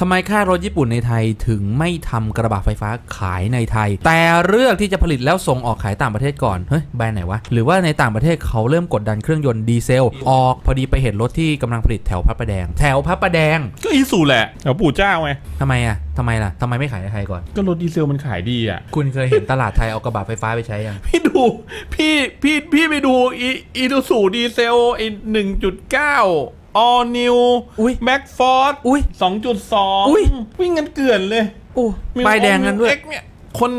ทำไมค่ายรถญี่ปุ่นในไทยถึงไม่ทำกระบะไฟฟ้าขายในไทย แต่เลือกที่จะผลิตแล้วส่งออกขายต่างประเทศก่อน เฮ้ยแบรนด์ไหนวะ หรือว่าในต่างประเทศเขาเริ่มกดดันเครื่องยนต์ดีเซล ออกพอดีไปเห็นรถที่กำลังผลิตแถวพระประแดง แถวพระประแดงก็อีซูแหละแถวปู่เจ้าไงทำไมอะทำไมล่ะทำไมไม่ขายในไทยก่อน ก็รถดีเซลมันขายดีอะ คุณเคยเห็นตลาดไทยเอากระบะไฟฟ้าไปใช้ยังพี่ดูพี่พี่พี่ไปดูอีอีดูสูดีเซลไอหนึ่งจุดเก้า ออนิวอุ๊ยแม็กฟอร์ดอุ๊ยสองจุดสองอุ๊ย วิ่งกันเกลื่อนเลยโอ้ป้ายแดงกันด้วย เอ็กเนี่ยคน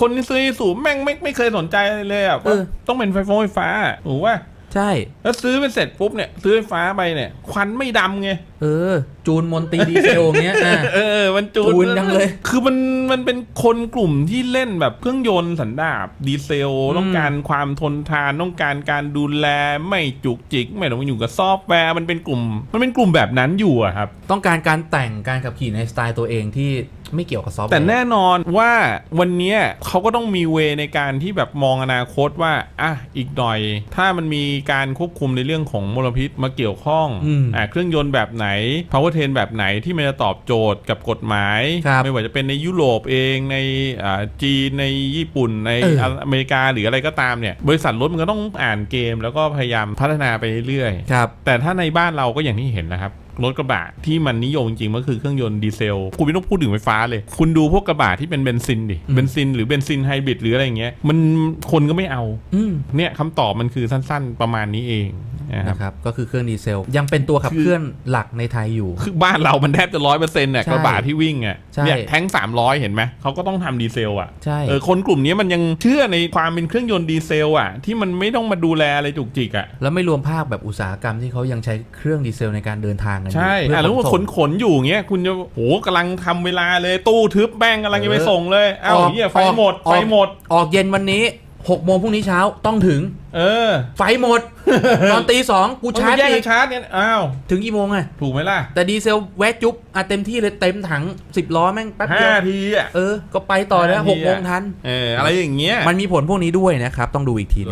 คนที่ซื้อสูแม่งไม่ไม่เคยสนใจอะไรเลยอะเออต้องเป็นไฟฟ้าไฟฟ้าถูกว่า ใช่ แล้วซื้อไปเสร็จปุ๊บเนี่ยซื้อไฟฟ้าไปเนี่ย ควันไม่ดำไงเออ จูนมนตรีดีเซลอย่างเงี้ยอะ เออ มันจูจูนจังเลยคือมันมันเป็นคนกลุ่มที่เล่นแบบเครื่องยนต์สันดาปดีเซล อืม ต้องการความทนทานต้องการการดูแลไม่จุกจิก ไม่ต้องมาอยู่กับซอฟต์แวร์มันเป็นกลุ่ม มันเป็นกลุ่มแบบนั้นอยู่อะครับ ต้องการการแต่งการขับขี่ในสไตล์ตัวเองที่ ไม่เกี่ยวกับซอฟต์แวร์แต่แน่นอนว่าวันเนี้ยเขาก็ต้องมีเวในการที่แบบมองอนาคตว่าอะอีกหน่อย ถ้ามันมีการควบคุมในเรื่องของมลพิษมาเกี่ยวข้องอืมอะเครื่องยนต์แบบไหน power train แบบไหนที่มันจะตอบโจทย์กับกฎหมายครับไม่ว่าจะเป็นในยุโรปเองในอ่าจีนในญี่ปุ่นในเอออเมริกาหรืออะไรก็ตามเนี่ยบริษัทรถมันก็ต้องอ่านเกม แล้วก็พยายามพัฒนาไปเรื่อยๆครับแต่ถ้าในบ้านเราก็อย่างที่เห็นนะครับ รถกระบะที่มันนิยมจริงๆก็คือเครื่องยนต์ดีเซลคุณไม่ต้องพูดถึงไฟฟ้าเลย คุณดูพวกกระบะที่เป็นเบนซินดิอืมเบนซินหรือเบนซินไฮบริดหรืออะไรอย่างเงี้ยมันคนก็ไม่เอาอืมเนี่ยคำตอบมันคือสั้นๆ ประมาณนี้เอง นะครับนะครับ ก็คือเครื่องดีเซล ยังเป็นตัวขับเคลื่อนหลักในไทยอยู่ คือบ้านเรามันแทบจะร้อยเปอร์เซ็นต์เนี่ยใช่กระบะที่วิ่งอะใช่เนี่ยแท้งสามร้อยเห็นไหมเขาก็ต้องทำดีเซลอะใช่เออคนกลุ่มนี้มันยังเชื่อในความเป็นเครื่องยนต์ดีเซลอะ ที่มันไม่ต้องมาดูแลอะไรจุกจิกอะแล้วไม่รวมภาคแบบอุตสาหกรรมที่เขายังใช้เครื่องดีเซลในการเดินทางกันอยู่ใช่เพื่อะอแล้วว่าขขนนส่งขนๆอยู่อย่างเงี้ยคุณจะโหกำลังทำเวลาเลยตู้ทึบแป้งกำลังจะไปส่งเลยอ้าวออกเหี้ยไฟออกหมดออกไฟหมด ออกเย็นวันนี้ หกโมงพรุ่งนี้เช้าต้องถึง เออ ไฟหมด ตอนตีสองกูชาร์จมันแย่งอีกักนชาร์จเนี่ยอ้าวถึงกี่โมงอะถูกไหมล่ะ แต่ดีเซลแวะจุ๊บอะเต็มที่เลยเต็มถัง10ล้อแม่งแป๊บเดีห้ายวทีอะเออ ก็ไปต่อแล้วห้าทีหกโมงอะทันเอออะไรอย่างเงี้ยมันมีผลพวกนี้ด้วยนะครับ ต้องดูอีกทีหนึง